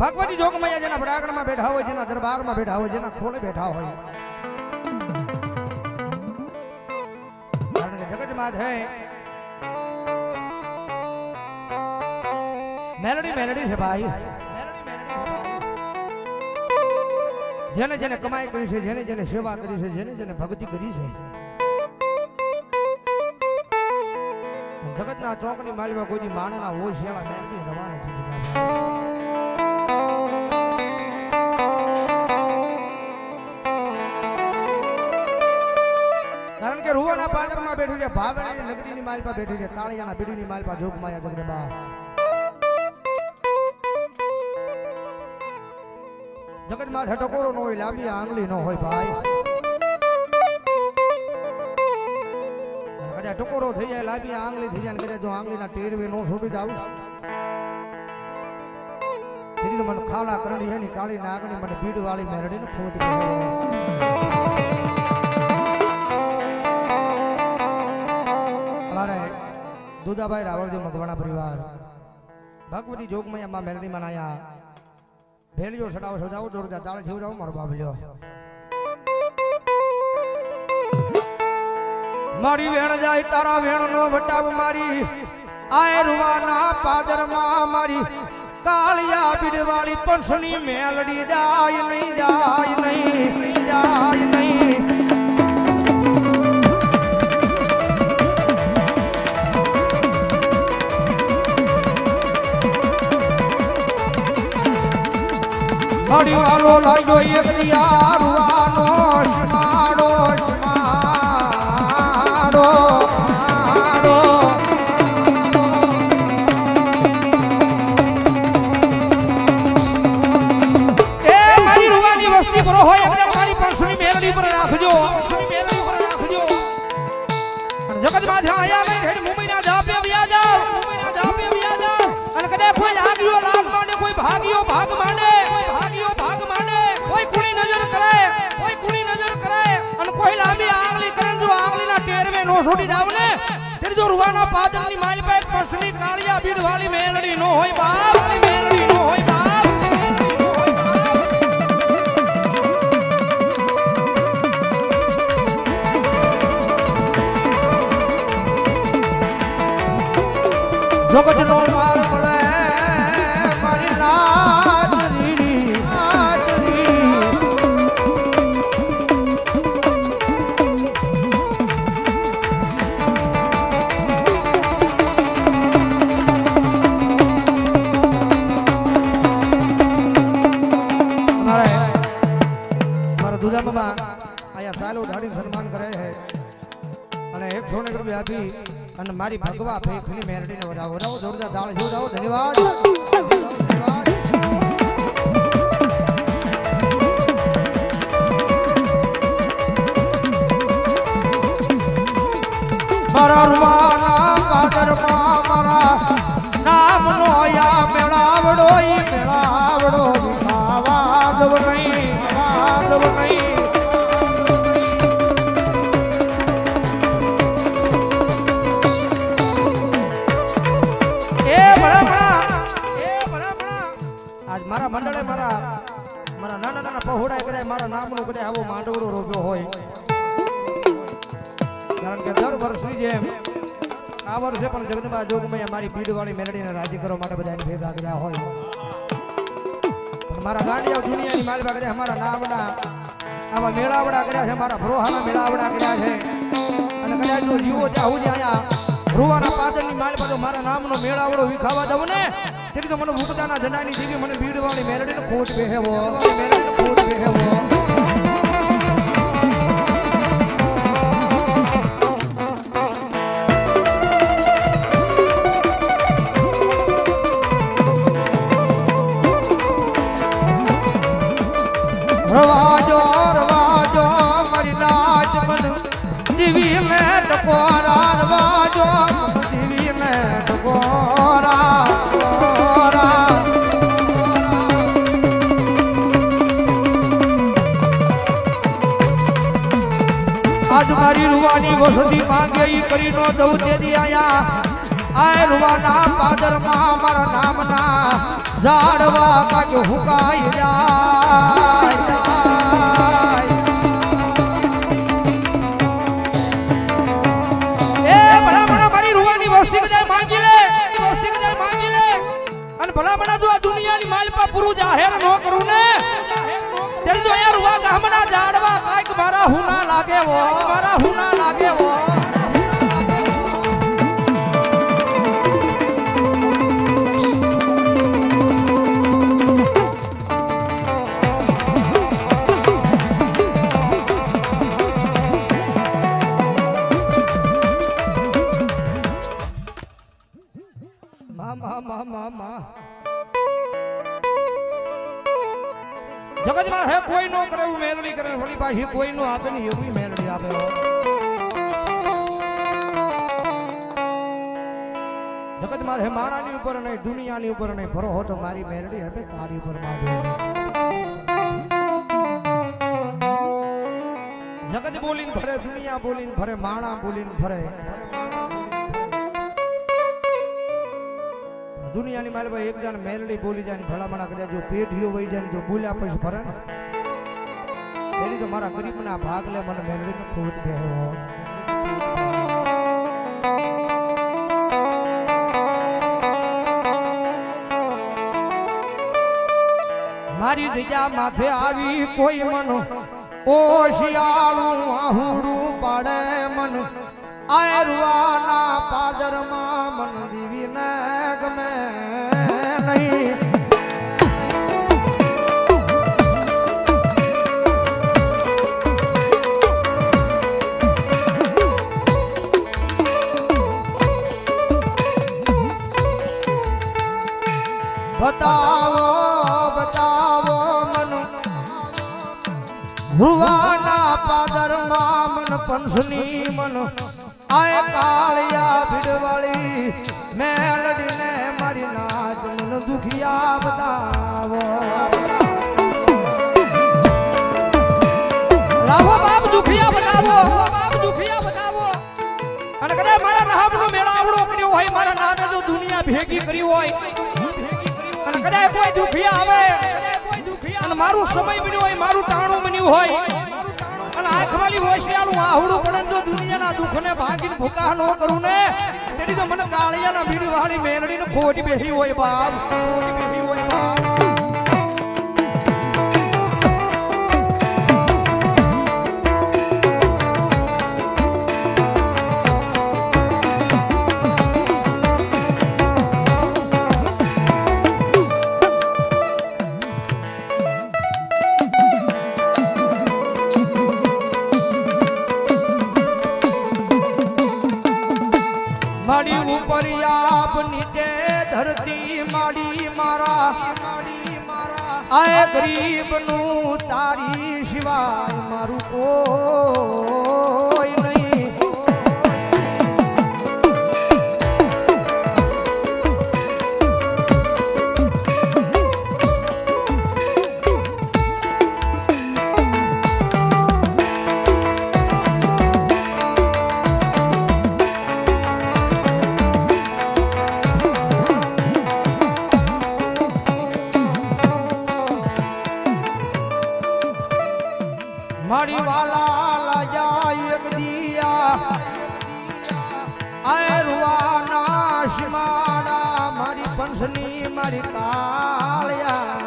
ભગવતી જોગમૈયા જેના પ્રાગણમાં બેઠા હોય, જેના દરબારમાં બેઠા હોય, જેના ખોળે બેઠા હોય. કારણ કે જગતમાં છે. મેલડી મેલડી છે ભાઈ. જેને જેને કમાઈ કરી છે, જેને જેને સેવા કરી છે, જેને જેને ભક્તિ કરી છે. જગતના ચોકની માલમાં કોઈ માણના હોય, સેવા મેલડી રવાના થઈ પાદરમાં ભાવેણી છે ભાવેણાની નગરીની માલપા બેઠું છે. કાળિયાના બીડીની માલપા જોગમાયા જગતમાં ઠટકોરો ન હોય, લાંબી આંગળી નો હોય ભાઈ. કદાચ ટકોરો થઈ જાય, લાંબી આંગળી થઈ જાય ને કદાચ જો આંગળીના ટેરવે નો છૂટી જાવ તો મને ખાલા કરણી એની કાળી નાગણી મને ભીડ વાળી મેરડીને ખોટી દુદાભાઈ રાવળદેવ મગવાણા પરિવાર. ભગવતી જોગમયમાં મેલડી મનાયા. ભેલિયો સડાવ સજાવો, જોરદાર તાળે જીવ જાવ મારો બાબલ્યો મારી વેણ જાય, તારા વેણ નો વટાવ મારી. આય રૂવાના પાદરમાં મારી. કાળિયા બિડવાળી પંસની મેલડી જાય નહીં જાય નહીં જાય નહીં. વાલો લાગ્યો એક દિયારવાનો સ્માડો સ્માડો વસ્તી કરો હોય રાખજો અને જગતમાં જ્યાં આયા મેં હેડ ટેરવે છોડી જાવ ને ત્યારે જો રૂવાના પાદરની માલ પાસે પસની કાળિયા બીડ વાળી મેલડી નો હોય બાપ. મેલડી નો હોય બાપ. જગતનો આપી અને મારી ભગવા ફેખની મેરડીને વધાવો. વધાવો, જોરદાર દાળ જોડાવો ધન્યવાદ. મારા રૂવાના પાદરમાં મારા આયા મેળાવડો મેળાવડો. નાના કદાચ મારા નામનો કદાચ આવો માંડવરો રોપ્યો હોય. કારણ કે દર વર્ષની જેમ આ વર્ષે પણ જગદંબા જોગમય મારી ભીડવાળી મેલડીને રાજી કરવા માટે બધાને ભેગા કર્યા હોય. મારા ગાંડિયા દુનિયાની માલવા કર્યા અમારા નામના આવા મેળાવડા કર્યા છે, મારા ભરોહાના મેળાવડા કર્યા છે. અને કદાચ જો જીવો ત્યાં હું અહીંયા રૂવાના પાદરની માલ બાજુ મારા નામનો મેળાવડો વિખાવા દઉં ને, તેથી તો મને ભૂપતાના જનાની દેવી મને ભીડવાળી મેલડીને ખોટ બેહેવો મેલડીને ખોટ બેહેવો રવાજો વસતી માંગે ઈ કરી નો દઉં તેથી આયા. આય રૂવાના પાદરમાં મારા નામના ઝાડવા કાજ હુકાઈ જાય મારા હુના લાગે વો. મારા હુના લાગે વો. કરે વળી પાછી કોઈ નો આપે ને એવી મેલડી આપે જગત મારે માણાની ઉપર નહીં, દુનિયાની ઉપર નહીં. ભરો હો તો મારી મેલડી, હવે તારી ઉપર જગત બોલીને ભરે, દુનિયા બોલીને ભરે, માણા બોલીને ભરે. દુનિયાની માલ ભાઈ એક જણ મેલડી બોલી જાય ભલામણા કદાચ જો પેઢીઓ વહી જાય જો બોલ્યા પછી ભરે ને. તો મારા ગરીબના ભાગ લે, મને મેલડીને ખોટ બે મારી જગ્યા માથે આવી કોઈ મન. ઓ શિયાળું આહુડું પડે મન. આયરવાના પાદરમાં મન દીવીને ગમે નહીં. ભુવાના પાદરમાં મન પંસની મન. આય કાળિયા ભીડવાળી, મેલડીને મારી નાચ મન દુખિયા બતાવો. લાવો બાપ દુખિયા બતાવો બાપ દુખિયા બતાવો. અને કદાચ મારા રાહબનો મેળાવડો કર્યો હોય, મારા નામે જો દુનિયા ભેગી કરી હોય. અને કદાચ કોઈ દુખિયા આવે અને મારું સમય બન્યું હોય, મારું ટાણું બન્યું હોય. અને આંખવાળી હોશિયાળું આહુડું પડે ને જો દુનિયાના દુઃખને ભાગીને ભૂકા ન કરું ને, તેની તો મને કાળિયાના ભીડવાળી મેલડીને ખોટ બેઠી હોય બાપ. ખોટી બેહી હોય બાપ. મારા આય ગરીબનું તારી સિવાય મારું કોઈ એક દિયા આય રૂવાના શિમાડા મારી પંસની મારી કાળિયા.